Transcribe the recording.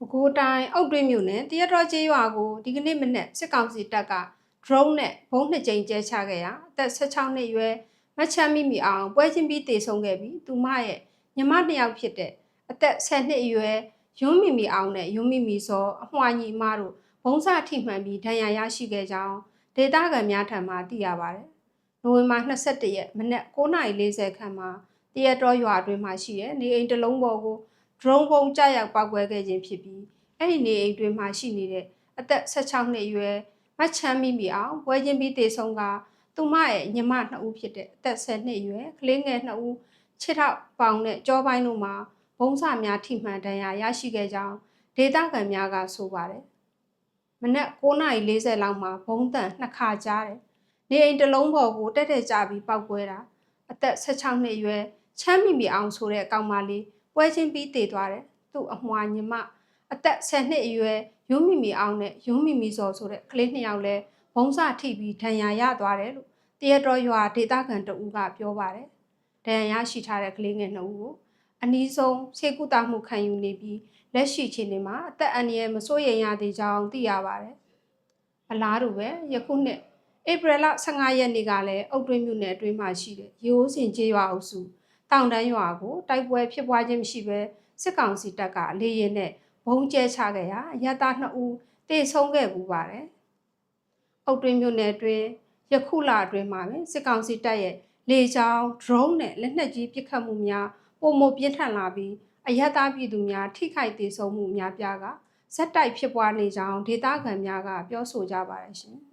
ပဲခူးတိုင်းအုတ်တွင်းမြို့နယ်တရတော်ကျေးရွာကိုဒီကနေ့မနက်စစ်ကောင်စီတပ်က drone နဲ့ဘုံနှစ်ကြိမ်ကျဲချခဲ့ရာအသက်16နှစ်အရွယ်မချမ်းမိမိအောင်ပွဲချင်းပြီးတေဆုံးခဲ့ပြီးသူမရဲ့ညီမနှစ်ယောက်ဖြစ်တဲ့အသက်10နှစ်အရွယ်ယွန်းမိမိအောင်နဲ့ယွန်းမိမိစောအမွှာညီမတို့ဘုံစထိမှန်ပြီးဒဏ်ရာရရှိခဲ့ကြောင်းဒေသခံများထံမှသိရပါတယ်။နိုဝင်ဘာ22ရက်မနက်9:40ခန့်မှာတရတော်ရွာအတွင်းမှာရှိတဲ့နေအိမ်တစ်လုံးပေါ်ကို drone ပုံကြရောက်ပောက်ကွဲခဲ့ခြင်းဖြစ်ပြီးအဲ့ဒီနေအိမ်တွင်မှရှိနေတဲ့အသက်16နှစ်အရွယ်မချမ်းမိမိအောင်ပွဲချင်းပြီးတေဆုံးကသူမရဲ့ညီမနှစ်ဦးဖြစ်တဲ့အသက်10နှစ်အရွယ်ကလေးငယ်နှစ်ဦးခြေထောက်ပေါင်နဲ့ကြောပိုင်းတို့မှာဘုံစများထိမှန်ဒဏ်ရာရရှိခဲ့ကြောင်းဒေသခံများကဆိုပါတယ်။မနက်9:40လောက်မှာဘုံတန်နှစ်ခါကြားတယ်။နေအိမ်တစ်လုံးပေါ်ကိုတက်တက်ကြပြီးပောက်ကွဲတာအသက်16နှစ်အရွယ်ချမ်းမိမိအောင်ဆိုတဲ့ကောင်မလေး ပွဲချင်းပြီးတည်သွားတယ်။သူ့အမွှာညီမအသက်10နှစ်အရွယ်ယုံမိမိအောင်နဲ့ယုံမိမိစော်ဆိုတဲ့ကလေးနှစ်ယောက်လဲဘုံစထိပြီးဒဏ်ရာရသွားတယ်လို့တရတော်ရွာဒေသခံတအူးကပြောပါတယ်။ဒဏ်ရာရရှိထားတဲ့ကလေးငယ်နှစ်ဦးကိုအနီးဆုံးဆေးကုသမှုခံယူနေပြီးလက်ရှိအချိန်ဒီမှာအသက်အန္တရာယ်မစိုးရိမ်ရသေးကြောင်းသိရပါတယ်။အလားတူပဲယခုနှစ်ဧပြီလ15ရက်နေ့ကလည်းအုတ်တွင်းမြို့နယ်အတွင်းမှာရှိတဲ့ရိုးစင်ကျေးရွာအုပ်စု တောင်တန်းရွာကိုတိုက်ပွဲဖြစ်ပွားခြင်းမရှိဘဲစစ်ကောင်စီတပ်ကလေရင်နဲ့ဘုံကျဲချခဲ့ရာအရတားနှစ်ဦးတေဆုံးခဲ့ပူပါတယ်။အုတ်တွင်းမြို့နယ်အတွင်းယခုလအတွင်းမှာပဲစစ်ကောင်စီတပ်ရဲ့လေကြောင်း drone နဲ့လက်နက်ကြီးပစ်ခတ်မှုများပုံမပြင်းထန်လာပြီးအရတားပြည်သူများထိခိုက်ဒေဆုံးမှုများပြားကဇက်တိုက်ဖြစ်ပွားနေကြောင်းဒေသခံများကပြောဆိုကြပါတယ်ရှင်။